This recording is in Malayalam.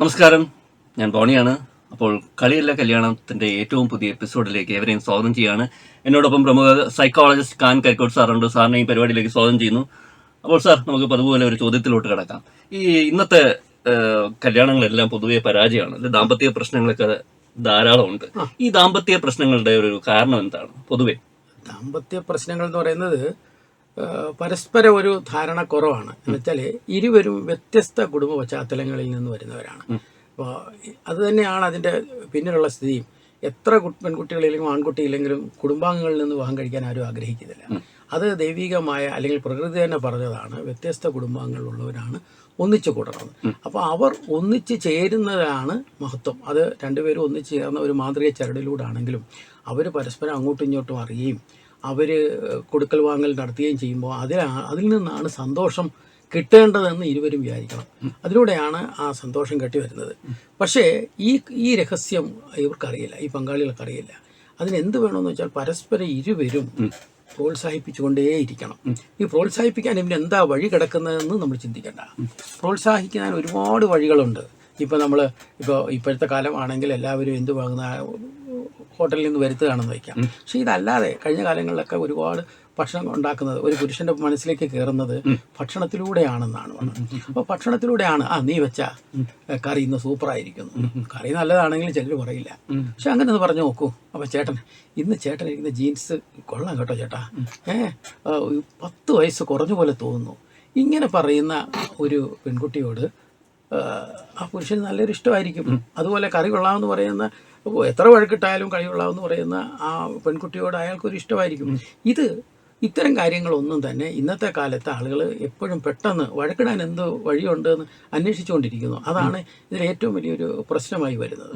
നമസ്കാരം. ഞാൻ ബോണിയാണ്. അപ്പോൾ കളിയല്ല കല്യാണത്തിന്റെ ഏറ്റവും പുതിയ എപ്പിസോഡിലേക്ക് എവരെയും സ്വാഗതം ചെയ്യാണ്. എന്നോടൊപ്പം പ്രമുഖ സൈക്കോളജിസ്റ്റ് കാൻ കരിക്കോട് സാറുണ്ട്. സാറിനെ ഈ പരിപാടിയിലേക്ക് സ്വാഗതം ചെയ്യുന്നു. അപ്പോൾ സാർ നമുക്ക് പതുപോലെ ഒരു ചോദ്യത്തിലോട്ട് കിടക്കാം. ഈ ഇന്നത്തെ കല്യാണങ്ങളെല്ലാം പൊതുവെ പരാജയമാണ്. ദാമ്പത്യ പ്രശ്നങ്ങളൊക്കെ ധാരാളം ഉണ്ട്. ഈ ദാമ്പത്യ പ്രശ്നങ്ങളുടെ ഒരു കാരണം എന്താണ്? പൊതുവെ. ദാമ്പത്യ പ്രശ്നങ്ങൾ എന്ന് പറയുന്നത് പരസ്പര ഒരു ധാരണ കുറവാണ്. എന്നുവെച്ചാൽ ഇരുവരും വ്യത്യസ്ത കുടുംബ പശ്ചാത്തലങ്ങളിൽ നിന്ന് വരുന്നവരാണ്. അപ്പോൾ അത് തന്നെയാണ് അതിന്റെ പിന്നിലുള്ള സ്ഥിതിയും. എത്ര പെൺകുട്ടികളില്ലെങ്കിലും പെൺകുട്ടികളിലെങ്കിലും ആൺകുട്ടിയില്ലെങ്കിലും കുടുംബാംഗങ്ങളിൽ നിന്ന് വിവാഹം കഴിക്കാൻ ആരും ആഗ്രഹിക്കുന്നില്ല. അത് ദൈവികമായ അല്ലെങ്കിൽ പ്രകൃതി തന്നെ പറഞ്ഞതാണ് വ്യത്യസ്ത കുടുംബാംഗങ്ങളുള്ളവരാണ് ഒന്നിച്ചു കൂടണം അപ്പോൾ അവർ ഒന്നിച്ച് ചേരുന്നതാണ് മഹത്വം. അത് രണ്ടുപേരും ഒന്നിച്ച് ചേർന്ന ഒരു മാതൃക ചരടിലൂടെ ആണെങ്കിലും അവർ പരസ്പരം അങ്ങോട്ടും ഇങ്ങോട്ടും അറിയുകയും അവർ കൊടുക്കൽ വാങ്ങൽ നടത്തുകയും ചെയ്യുമ്പോൾ അതിൽ അതിൽ നിന്നാണ് സന്തോഷം കിട്ടേണ്ടതെന്ന് ഇരുവരും വിചാരിക്കണം. അതിലൂടെയാണ് ആ സന്തോഷം കെട്ടി വരുന്നത്. പക്ഷേ ഈ ഈ രഹസ്യം ഇവർക്കറിയില്ല ഈ പങ്കാളികൾക്ക് അറിയില്ല അതിന് എന്ത് വേണമെന്ന് വെച്ചാൽ പരസ്പരം ഇരുവരും പ്രോത്സാഹിപ്പിച്ചുകൊണ്ടേയിരിക്കണം. ഈ പ്രോത്സാഹിപ്പിക്കാൻ ഇവന് എന്താ വഴി കിടക്കുന്നതെന്ന് നമ്മൾ ചിന്തിക്കേണ്ട. പ്രോത്സാഹിക്കാൻ ഒരുപാട് വഴികളുണ്ട്. ഇപ്പോൾ നമ്മൾ ഇപ്പോൾ ഇപ്പോഴത്തെ കാലമാണെങ്കിൽ എല്ലാവരും എന്ത് വാങ്ങുന്ന ഹോട്ടലിൽ നിന്ന് വരുത്തുകയാണെന്ന് വയ്ക്കാം. പക്ഷേ ഇതല്ലാതെ കഴിഞ്ഞ കാലങ്ങളിലൊക്കെ ഒരുപാട് ഭക്ഷണം ഉണ്ടാക്കുന്നത് ഒരു പുരുഷന്റെ മനസ്സിലേക്ക് കയറുന്നത് ഭക്ഷണത്തിലൂടെയാണെന്നാണ് പറഞ്ഞത്. അപ്പോൾ ഭക്ഷണത്തിലൂടെയാണ് ആ നീ വെച്ച കറി ഇന്ന് സൂപ്പറായിരിക്കുന്നു. കറി നല്ലതാണെങ്കിലും ചിലർ പറയില്ല. പക്ഷെ അങ്ങനെ ഒന്ന് പറഞ്ഞു നോക്കൂ. അപ്പോൾ ചേട്ടൻ ഇന്ന് ചേട്ടൻ ഇരിക്കുന്ന ജീൻസ് കൊള്ളാം കേട്ടോ ചേട്ടാ. ഏ ആ, ഒരു പത്ത് വയസ്സ് കുറഞ്ഞ പോലെ തോന്നുന്നു. ഇങ്ങനെ പറയുന്ന ഒരു പെൺകുട്ടിയോട് ആ, പുരുഷന് നല്ലൊരു ഇഷ്ടമായിരിക്കും. അതുപോലെ കറി കൊള്ളാമെന്ന് പറയുന്ന എത്ര വഴക്കിട്ടായാലും എന്ന് പറയുന്ന ആ പെൺകുട്ടിയോട് അയാൾക്കൊരു ഇഷ്ടമായിരിക്കും. ഇത് ഇത്തരം കാര്യങ്ങളൊന്നും തന്നെ ഇന്നത്തെ കാലത്ത് ആളുകൾ എപ്പോഴും പെട്ടെന്ന് വഴക്കിടാൻ എന്ത് വഴിയുണ്ടെന്ന് അന്വേഷിച്ചുകൊണ്ടിരിക്കുന്നു. അതാണ് ഇതിൽ ഏറ്റവും വലിയൊരു പ്രശ്നമായി വരുന്നത്.